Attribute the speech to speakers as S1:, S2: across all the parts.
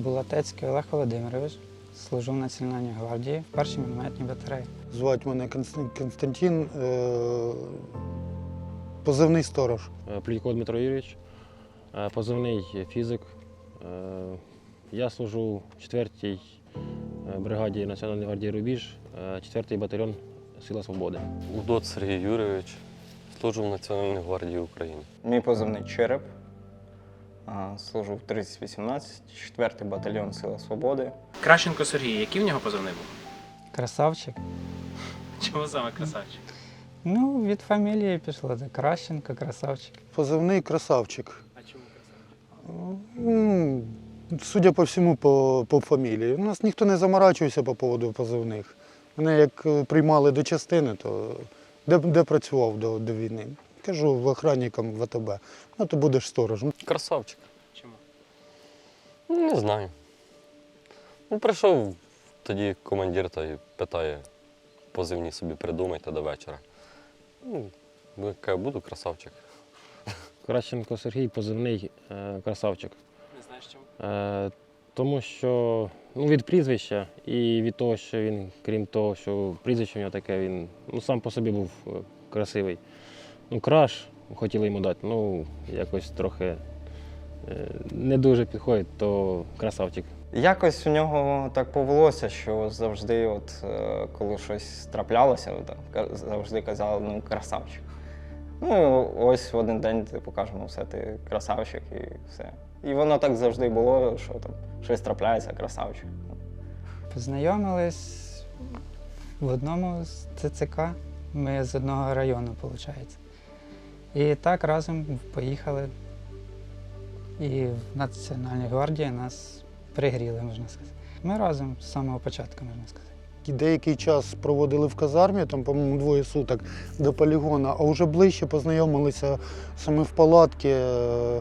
S1: Булатецький Олег Володимирович, служу в Національній гвардії в першій мінометній батареї.
S2: Звати мене Константин, е, позивний сторож.
S3: Е, Плідько Дмитро Юрійович, е, позивний фізик. Я служу в 4-й е, бригаді Національної гвардії Рубіж, 4-й батальйон Сила Свободи.
S4: Удот Сергій Юрійович, служу в Національній гвардії України.
S5: Мій позивний череп. Служу в 3018, 4-й батальйон Сила Свободи.
S6: Кращенко Сергій, який в нього позивний був?
S1: Красавчик.
S6: Чому саме красавчик?
S1: Ну, від фамілії пішло. Це Кращенко, красавчик.
S2: Позивний красавчик.
S6: А чому красавчик?
S2: Ну, Судя по всьому, по, по фамілії. У нас ніхто не заморачується по поводу позивних. Мене як е, приймали до частини, то де, де працював до, до війни? Кажу, в охранникам ВТБ. Ну, то будеш сторожем.
S4: Красавчик.
S6: Чому?
S4: Ну, Не знаю. Ну, прийшов тоді командир та й питає, позивні собі придумайте до вечора. Ну, я буду красавчик.
S3: Кращенко Сергій, позивний е, красавчик.
S6: Не знаєш чому?
S3: Е, Тому що ну, від прізвища і від того, що він, крім того, що прізвище в нього таке, він ну, сам по собі був е, красивий. Ну, краш хотіли йому дати, ну, якось трохи е, не дуже підходить, то красавчик.
S5: Якось у нього так повелося, що завжди, от, е, коли щось траплялося, завжди казали, ну, красавчик. Ну, ось в один день типу, кажемо, все, ти красавчик і все. І воно так завжди було, що там щось трапляється, красавчик.
S1: Познайомились в одному з ЦЦК. Ми з одного району, виходить. І так разом поїхали. І в Національній гвардії нас пригріли, можна сказати. Ми разом з самого початку, можна сказати.
S2: Деякий час проводили в казармі, там, по-моєму, двоє суток до полігона, а вже ближче познайомилися саме в палатці е,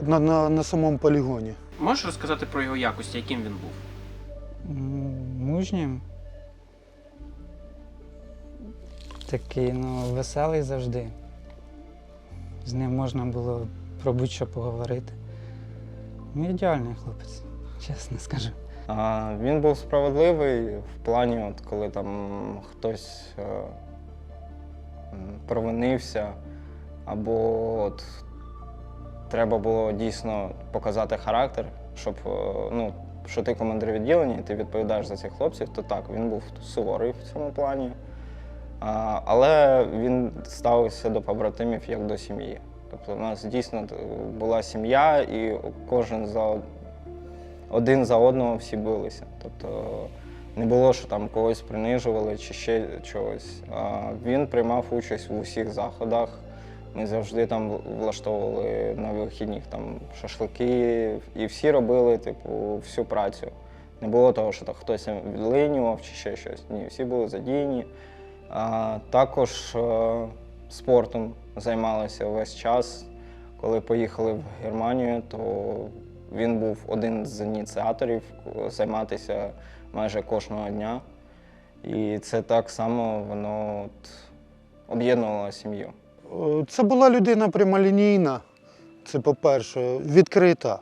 S2: на, на, на самому полігоні.
S6: Можеш розказати про його якості, яким він був?
S1: М, Мужнім. Такий, ну, веселий завжди. З ним можна було про будь-що поговорити. Ну, ідеальний хлопець, чесно скажу.
S5: А, він був справедливий в плані, от, коли там хтось е, провинився, або от, треба було дійсно показати характер, щоб е, ну, що ти командир відділення, і ти відповідаєш за цих хлопців, то так, він був суворий в цьому плані. Але він ставився до побратимів як до сім'ї. Тобто у нас дійсно була сім'я, і кожен за один за одного всі билися. Тобто не було, що там когось принижували чи ще чогось. Він приймав участь в усіх заходах. Ми завжди там влаштовували на вихідних там шашлики, і всі робили типу, всю працю. Не було того, що там хтось відлинював чи ще щось. Ні, всі були задіяні. Також е, спортом займалися весь час. Коли поїхали в Германію, то він був один з ініціаторів е, займатися майже кожного дня. І це так само воно об'єднувало сім'ю.
S2: Е, Це була людина прямолінійна, це по-перше, відкрита.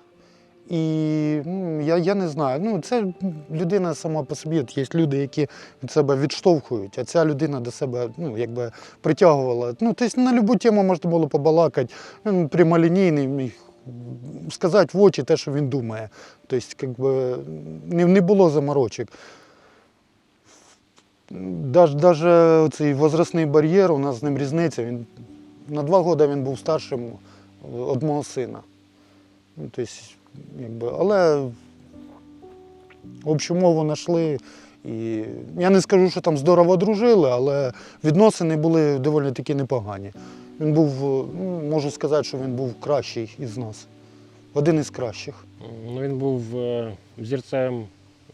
S2: І ну, я, я не знаю, ну це людина сама по собі. От є люди, які від себе відштовхують, а ця людина до себе ну, якби притягувала. Ну, тобто на будь-яку тему можна було побалакати. Він прямолінійний, міг сказати в очі те, що він думає. Тобто, якби, не, не було заморочок. Даже цей возрастний бар'єр, у нас з ним різниця. Він, на два роки він був старшим від мого сина. Ну, тобто, якби, але общу мову знайшли. І я не скажу, що там здорово дружили, але відносини були доволі таки непогані. Він був, ну, можу сказати, що він був кращий із нас. Один із кращих.
S3: Ну, він був е, зірцем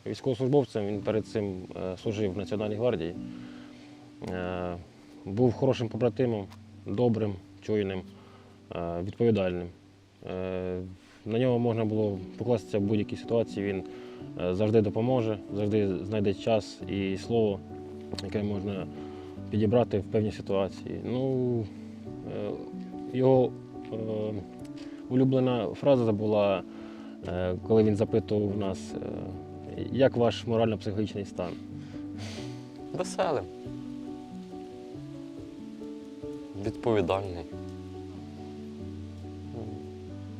S3: військовослужбовцем, він перед цим е, служив в Національній гвардії. Е, Був хорошим побратимом, добрим, чуйним, е, відповідальним. На нього можна було покластися в будь-якій ситуації. Він е, завжди допоможе, завжди знайде час і слово, яке можна підібрати в певній ситуації. Ну, е, його е, улюблена фраза була коли він запитував нас, як ваш морально-психологічний стан.
S4: Веселим. Відповідальний.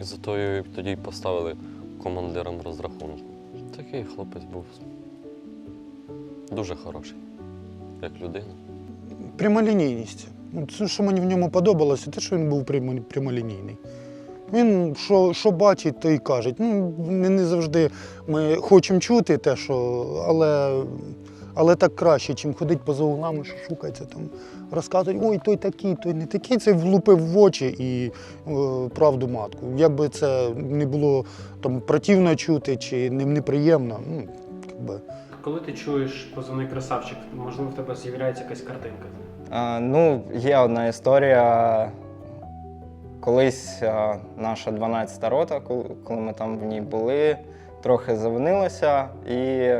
S4: І зато його тоді й поставили командиром розрахунку. Такий хлопець був. Дуже хороший, як людина.
S2: Прямолінійність. Ну, Це, що мені в ньому подобалося, те, що він був прямолінійний. Він що, що бачить, то й каже. Ну, не завжди ми хочемо чути те, що, але, але так краще, чим ходити поза углами, що шукається там, розказують, ой, той такий, той не такий. Це влупив в очі і е, правду матку. Якби це не було там противно чути чи неприємно, ну, якби.
S6: Коли ти чуєш позивний красавчик, можливо, в тебе з'являється якась картинка.
S5: А, ну, є одна історія. Колись а, наша 12-та рота, коли, коли ми там в ній були, трохи завинилася, і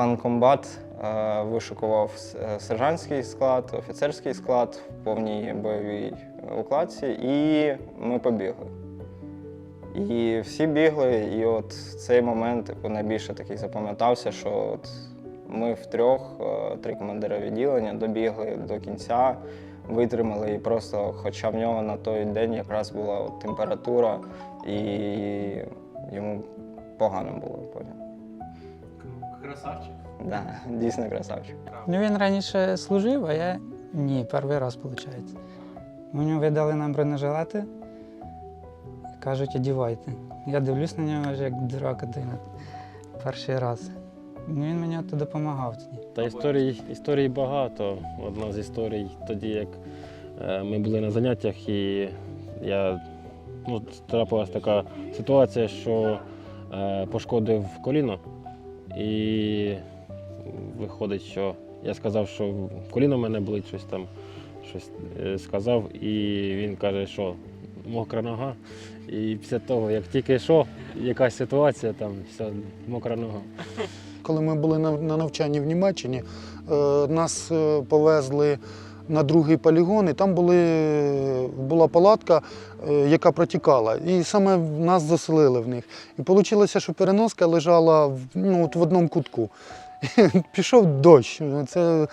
S5: пан комбат а, вишикував е, сержантський склад, офіцерський склад в повній бойовій укладці, і ми побігли. І всі бігли, і от цей момент типу, найбільше такий запам'ятався, що от ми втрьох, е, три командира відділення, добігли до кінця, витримали і просто, хоча в нього на той день якраз була от температура, і йому погано було потім.
S6: Красавчик.
S5: Да, дійсно красавчик.
S1: Ну, він раніше служив, а я ні, перший раз, виходить. У нього видали нам бронежилети і кажуть, одівайте. Я дивлюсь на нього вже як дурак один. Перший раз. Ну, він мені от допомагав тоді.
S3: Та історій, історій багато. Одна з історій тоді, як е, ми були на заняттях, і я ну, трапилась така ситуація, що е, пошкодив коліно. І виходить, що я сказав, що коліно в мене болить, щось там щось е, сказав, і він каже, що мокра нога. І після того, як тільки що, якась ситуація, там все, мокра нога.
S2: Коли ми були на, на навчанні в Німеччині, е, нас е, повезли на другий полігон, і там були, була палатка, е, яка протікала. І саме нас заселили в них. І вийшло, що переноска лежала ну, от в одному кутку. Пішов дощ. Це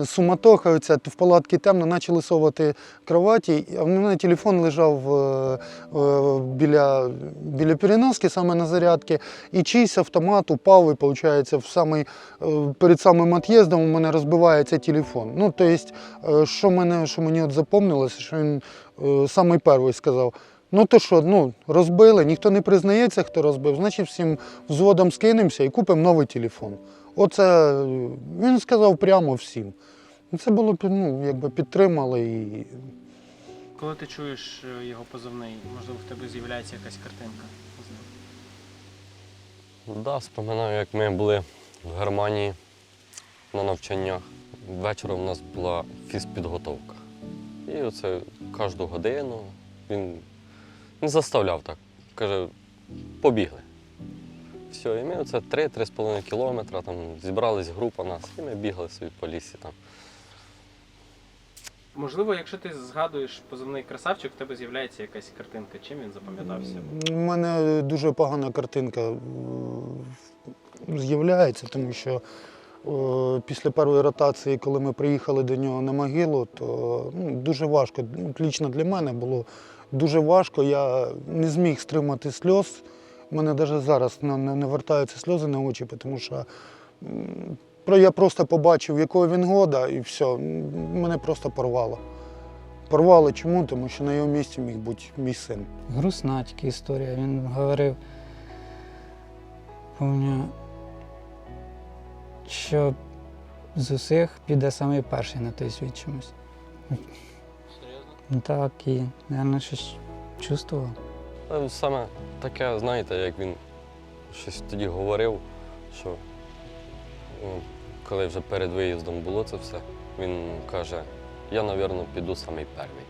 S2: е, суматоха, оця, в палатці темно, почали совати кроваті, а в мене телефон лежав е, е, біля, біля переноски, саме на зарядці, і чийсь автомат упав, і виходить, в самий, перед самим від'їздом у мене розбивається телефон. Ну, тобто, що, мене, що мені от запомнилося, що він самий перший сказав. Ну то що, ну розбили, ніхто не признається, хто розбив, значить всім взводом скинемося і купимо новий телефон. Оце він сказав прямо всім. Це було ну, якби підтримали і
S6: Коли ти чуєш е, його позивний, можливо, в тебе з'являється якась картинка.
S4: Да, споминаю, як ми були в Германії на навчаннях. Ввечері у нас була фізпідготовка. І оце кожну годину він, він заставляв так. Каже, побігли. Все, і ми оце 3-3,5 кілометра, там зібрались група нас, і ми бігли собі по лісі там.
S6: Можливо, якщо ти згадуєш позивний красавчик, в тебе з'являється якась картинка. Чим він запам'ятався?
S2: У мене дуже погана картинка з'являється, тому що е, після першої ротації, коли ми приїхали до нього на могилу, то ну, дуже важко. Ну, Лічно для мене було дуже важко. Я не зміг стримати сльоз. У мене навіть зараз не, не, не вертаються сльози на очі, тому що про- я просто побачив, якого він года, і все, мене просто порвало. Порвало чому? Тому що на його місці міг бути мій син.
S1: Грустна тільки історія. Він говорив, помню, що з усіх піде самий перший на той світ чомусь.
S6: Серйозно?
S1: Так, і, мабуть, щось чувствував.
S4: Але саме таке, знаєте, як він щось тоді говорив, що ну, коли вже перед виїздом було це все, він каже, я, напевно, піду самий перший.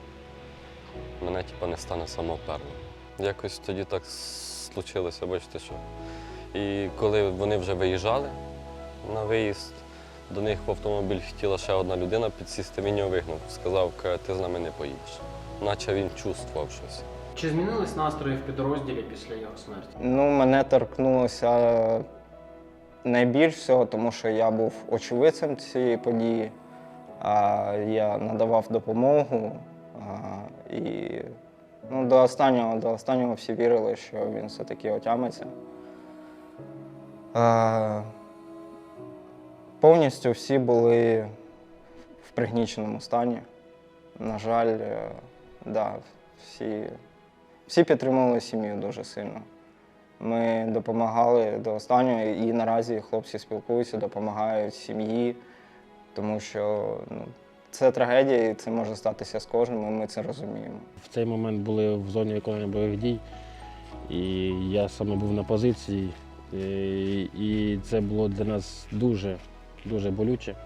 S4: Мене типа не стане самого першого. Якось тоді так случилося, бачите, що. І коли вони вже виїжджали на виїзд, до них в автомобіль хотіла ще одна людина підсісти, він його вигнав, сказав, ти з нами не поїдеш. Наче він чувствував щось.
S6: Чи змінились настрої в підрозділі після його смерті?
S5: Ну, мене торкнулося найбільш всього, тому що я був очевидцем цієї події, я надавав допомогу. І ну, до останнього, до останнього всі вірили, що він все-таки отямиться. Повністю всі були в пригніченому стані. На жаль, е, да, всі, всі підтримували сім'ю дуже сильно. Ми допомагали до останнього, і наразі хлопці спілкуються, допомагають сім'ї, тому що ну, це трагедія, і це може статися з кожним, і ми це розуміємо.
S3: В цей момент були в зоні виконання бойових дій, і я саме був на позиції. І, це було для нас дуже, дуже болюче. Е,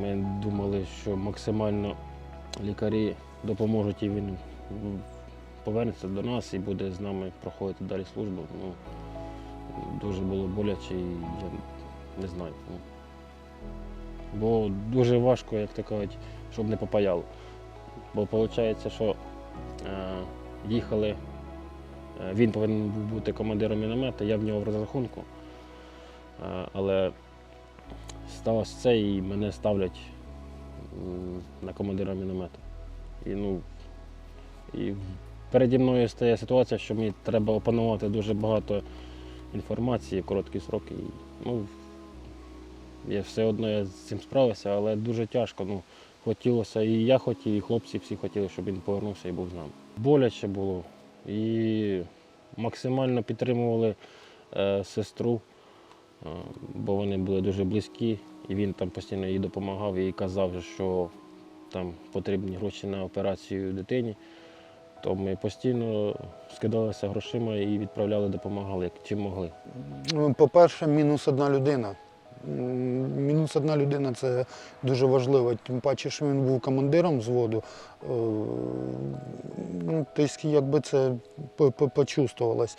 S3: Ми думали, що максимально лікарі допоможуть і він повернеться до нас і буде з нами проходити далі службу. Ну, дуже було боляче і я не знаю. ну. Бо дуже важко, як то кажуть, щоб не попаяло. Бо виходить, що е, їхали, е, він повинен був бути командиром міномета, я в нього в розрахунку. Е, але сталося це і мене ставлять на командира міномета. І, ну, і переді мною стає ситуація, що мені треба опанувати дуже багато інформації в короткі сроки. Ну, я все одно я з цим справився, але дуже тяжко. Ну, хотілося, і я хотів, і хлопці всі хотіли, щоб він повернувся і був з нами. Боляче було. І максимально підтримували е, сестру, е, бо вони були дуже близькі, і він там постійно їй допомагав і казав, що там потрібні гроші на операцію дитині. То ми постійно скидалися грошима і відправляли, допомагали, як чим могли.
S2: Ну, По-перше, мінус одна людина. Мінус одна людина це дуже важливо. Тим паче, що він був командиром взводу. Е, Ну, тобто, якби це по- по- почувствувалось.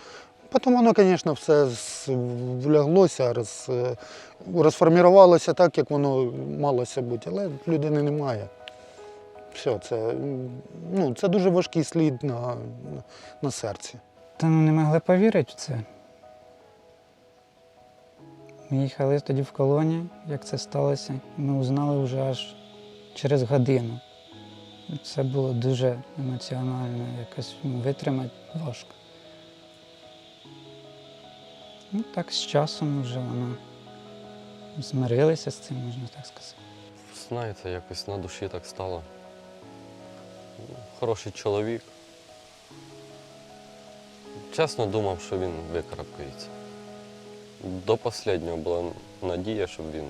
S2: Потім воно, звісно, все вляглося, роз, е, розформувалося так, як воно малося бути, але людини немає. Все, це, ну, це дуже важкий слід на, на, серці.
S1: Та ну не могли повірити в це. Ми їхали тоді в колоні, як це сталося. і Ми узнали вже аж через годину. Це було дуже емоціонально, якось ну, витримати важко. Ну, так з часом вже воно змирилися з цим, можна так сказати.
S4: Знаєте, якось на душі так стало. Хороший чоловік. Чесно думав, що він викарабкається. До останнього була надія, щоб він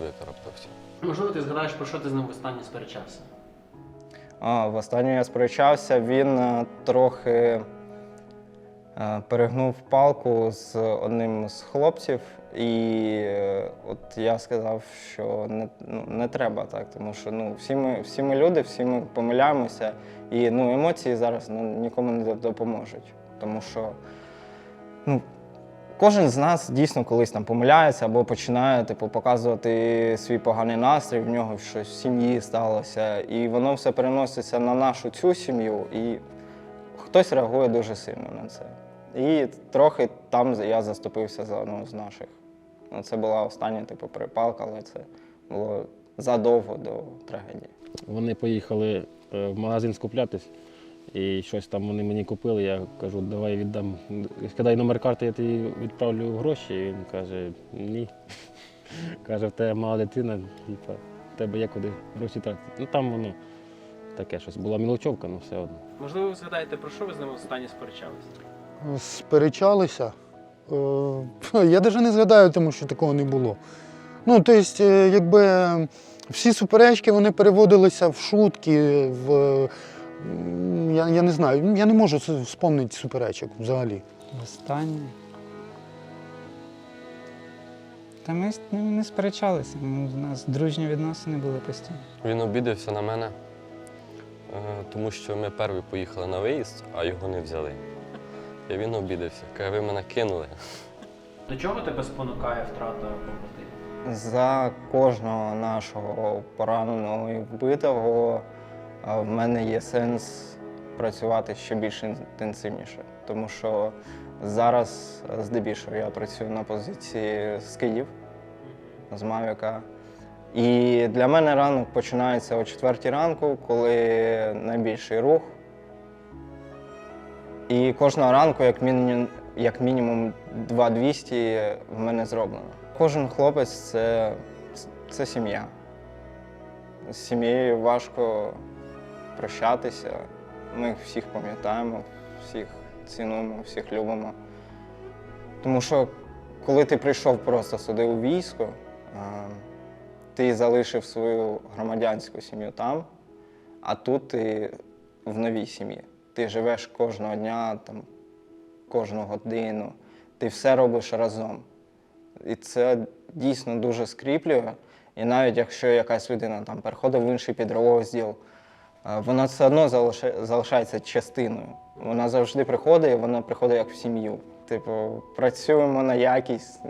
S4: викарабкався.
S6: Можливо, ти згадаєш, про що ти з ним останнє сперечався?
S5: А, Востаннє я сперечався, він е, трохи перегнув палку з одним з хлопців, і е, от я сказав, що не, ну, не треба так, тому що ну, всі, ми, всі ми люди, всі ми помиляємося, і ну, емоції зараз ну, нікому не допоможуть. Тому що ну, кожен з нас дійсно колись там помиляється або починає типу, показувати свій поганий настрій, в нього щось в сім'ї сталося, і воно все переноситься на нашу цю сім'ю, і хтось реагує дуже сильно на це. І трохи там я заступився за одного з наших. Ну, це була остання типу, перепалка, але це було задовго до трагедії.
S3: Вони поїхали е, в магазин скуплятись, і щось там вони мені купили. Я кажу, давай віддам. Скидай номер карти, я тобі відправлю гроші. І він каже, ні. Каже, в тебе мала дитина, типа, в тебе є куди гроші тратити. Ну там воно таке щось. Була мілочовка, ну все одно.
S6: Можливо, ви згадаєте, про що ви з ним востаннє сперечалися?
S2: Сперечалися. Е, Я навіть не згадаю, тому що такого не було. Ну, тобто, е, якби всі суперечки вони переводилися в шутки, в. Я, я не знаю, я не можу вспомнити суперечок взагалі.
S1: Останнє. Та ми з не сперечалися. У нас дружні відносини були постійно.
S4: Він обідався на мене, е, тому що ми перші поїхали на виїзд, а його не взяли. І він обідався. Каже, ви мене кинули.
S6: До чого тебе спонукає втрата побратимів?
S5: За кожного нашого пораненого і вбитого в мене є сенс працювати ще більш інтенсивніше. Тому що зараз здебільшого я працюю на позиції скидів з Мавіка. І для мене ранок починається о 4 ранку, коли найбільший рух. І кожного ранку, як мінімум, як мінімум 2200 в мене зроблено. Кожен хлопець це, це сім'я. З сім'єю важко прощатися. Ми їх всіх пам'ятаємо, всіх цінуємо, всіх любимо. Тому що коли ти прийшов просто сюди у військо, ти залишив свою громадянську сім'ю там, а тут ти в новій сім'ї. Ти живеш кожного дня, там, кожну годину, ти все робиш разом. І це дійсно дуже скріплює. І навіть якщо якась людина там переходить в інший підрозділ, е, вона все одно залишається частиною. Вона завжди приходить, і вона приходить як в сім'ю. Типу, працюємо на якість,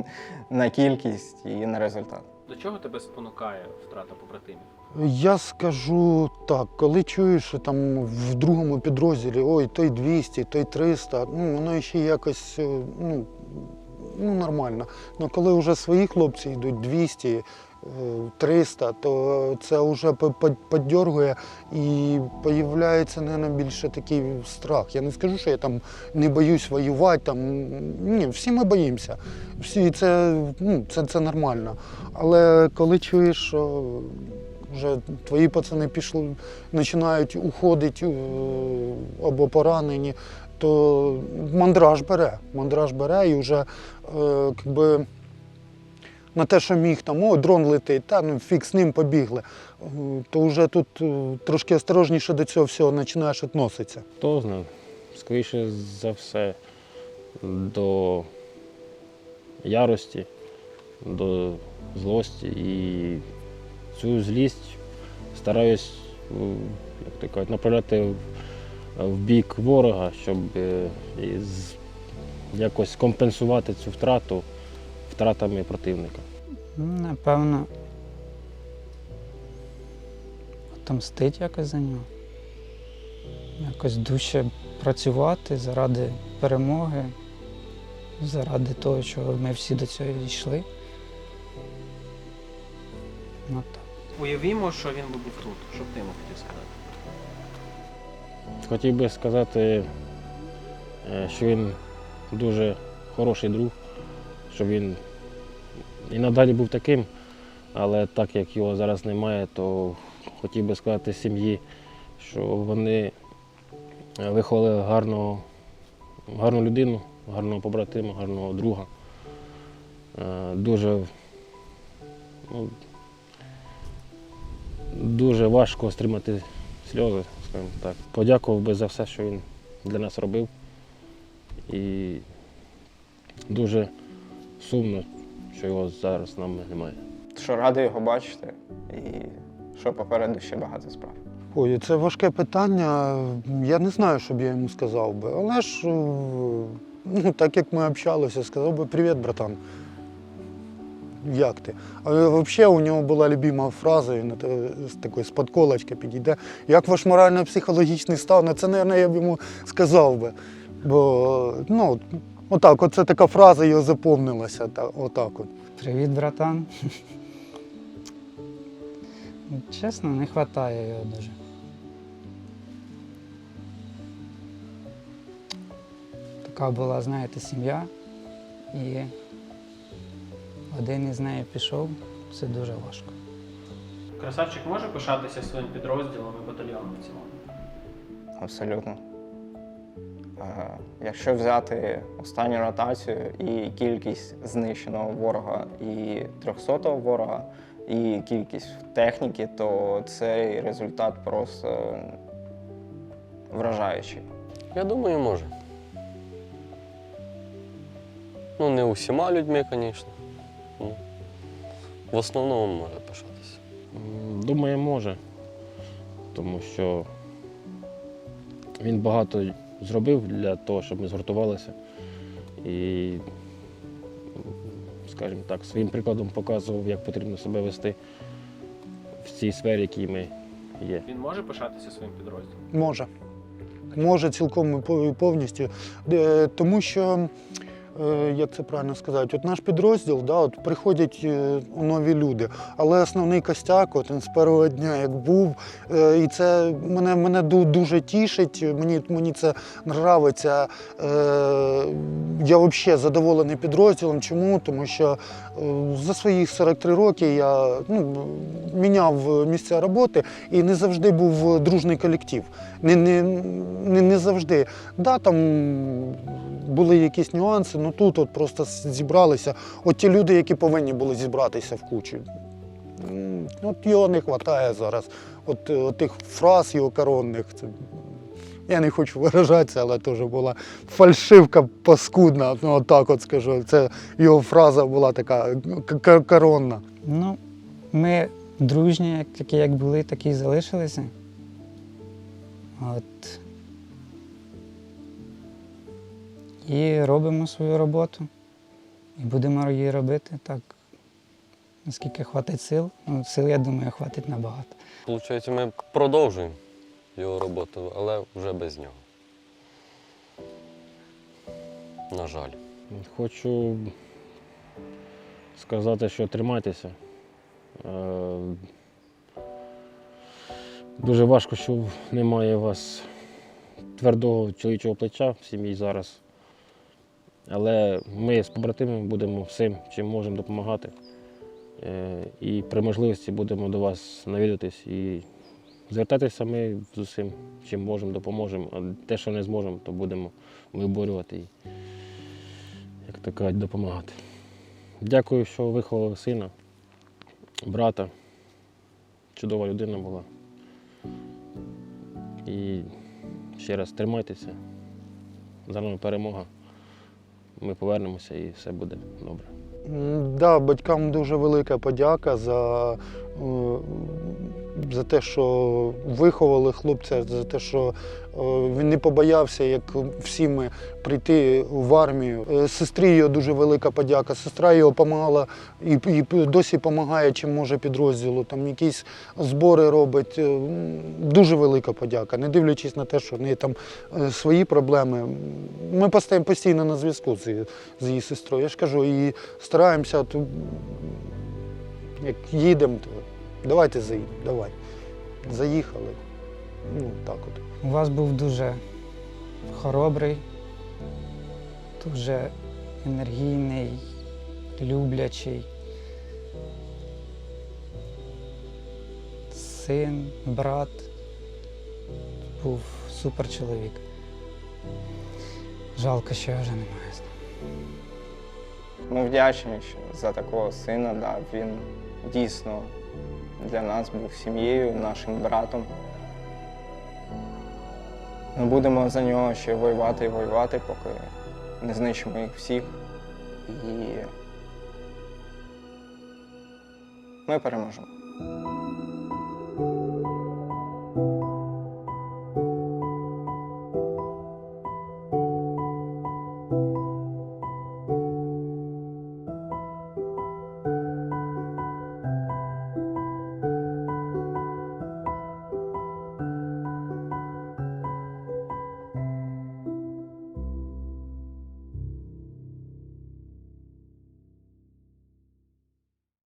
S5: на кількість і на результат.
S6: До чого тебе спонукає втрата побратимів?
S2: Я скажу так, коли чуєш, що там в другому підрозділі, ой, той 200, той 300, ну воно ще якось е, ну, ну, нормально. Ну коли вже свої хлопці йдуть 200, е, 300, то це вже по- і появляється, мабуть, більше такий страх. Я не скажу, що я там не боюсь воювати. Там, ні, всі ми боїмося. Всі це, ну, це, це нормально. Але коли чуєш, що вже твої пацани пішли, починають уходити е, або поранені, то мандраж бере. Мандраж бере і вже е, якби, на те, що міг там, о, дрон летить, та ну фік з ним побігли. Е, То вже тут трошки осторожніше до цього всього починаєш відноситися.
S3: Хто знає, скоріше за все, до ярості, до злості. І цю злість стараюсь, е, як то кажуть, направляти в, бік ворога, щоб е, якось компенсувати цю втрату втратами противника.
S1: Ну, Напевно, отомстить якось за нього. Якось дужче працювати заради перемоги, заради того, чого ми всі до цього йшли. Ну так.
S6: Уявімо, що він би був тут. Що б ти йому хотів сказати?
S3: Хотів би сказати, е, що він дуже хороший друг, що він і надалі був таким, але так як його зараз немає, то хотів би сказати сім'ї, що вони виховали гарного, гарну людину, гарного побратима, гарного друга. Е, Дуже, ну, дуже важко стримати сльози, скажімо так. Подякував би за все, що він для нас робив. І дуже сумно, що його зараз з нами немає.
S5: Що радий його бачити, і що попереду ще багато справ.
S2: Ой, це важке питання. Я не знаю, що б я йому сказав би. Але ж, ну, так як ми общалися, сказав би привіт, братан. Як ти? А взагалі у нього була любима фраза, він е, з такої з подколочки підійде. Як ваш морально-психологічний стан? Це, мабуть, я б йому сказав би. Бо, ну, отак, оце така фраза його заповнилася. Та, отак от.
S1: Привіт, братан. Чесно, не вистачає його дуже. Така була, знаєте, сім'я, і один із неї пішов, це дуже важко.
S6: Красавчик може пишатися своїм підрозділом і батальйоном в цілому?
S5: Абсолютно. Е, Якщо взяти останню ротацію і кількість знищеного ворога і 300-го ворога, і кількість техніки, то цей результат просто вражаючий.
S4: Я думаю, може. Ну, не усіма людьми, звісно. Ну, в основному може пишатися.
S3: Думаю, може, тому що він багато зробив для того, щоб ми згуртувалися. І, скажімо так, своїм прикладом показував, як потрібно себе вести в цій сфері, в якій ми є.
S6: Він може пишатися своїм підрозділом?
S2: Може. Може цілком і повністю. Е, Тому що, як це правильно сказати, от наш підрозділ, да, от приходять е, нові люди, але основний костяк, от він з першого дня як був, е, і це мене, мене дуже тішить, мені, мені це нравиться. Е, Я взагалі задоволений підрозділом. Чому? Тому що е, за свої 43 роки я ну, міняв місця роботи і не завжди був дружний колектив. Не, не, не, не завжди. Да, там були якісь нюанси, але тут от просто зібралися. От ті люди, які повинні були зібратися в кучу. От його не вистачає зараз. От, е, от тих фраз його коронних. Це, я не хочу виражатися, але теж була фальшивка паскудна, ну отак от скажу. Це його фраза була така к- коронна.
S1: Ну, ми дружні, такі як були, такі і залишилися. От. І робимо свою роботу. І будемо її робити так, наскільки хватить сил. Ну, сил, я думаю, хватить набагато.
S4: Получається, ми продовжуємо його роботу, але вже без нього. На жаль.
S3: Хочу сказати, що тримайтеся. Е, Дуже важко, що немає у вас твердого чоловічого плеча в сім'ї зараз. Але ми з побратимами будемо всім, чим можемо допомагати. Е, І при можливості будемо до вас навідатись і звертатися ми з усім, чим можемо, допоможемо. А те, що не зможемо, то будемо виборювати і, як то кажуть, допомагати. Дякую, що виховали сина, брата. Чудова людина була. І ще раз тримайтеся. За нами перемога. Ми повернемося і все буде добре.
S2: Да, батькам дуже велика подяка за, за те, що виховали хлопця, за те, що е, він не побоявся, як всі ми, прийти в армію. Е, Сестрі його дуже велика подяка. Сестра його допомагала і, і досі допомагає, чим може підрозділу. Там якісь збори робить. Е, Дуже велика подяка. Не дивлячись на те, що в неї там свої проблеми. Ми постійно, постійно на зв'язку з, з її сестрою. Я ж кажу, і стараємося, як їдемо, то давайте заїдемо, давай. Заїхали. Ну, так от.
S1: У вас був дуже хоробрий, дуже енергійний, люблячий син, брат. Був супер чоловік. Жалко, що його вже немає. з нами.
S5: Ми вдячні за такого сина. Да. Він дійсно для нас був сім'єю, нашим братом. Ми будемо за нього ще воювати і воювати, поки не знищимо їх всіх. І ми переможемо.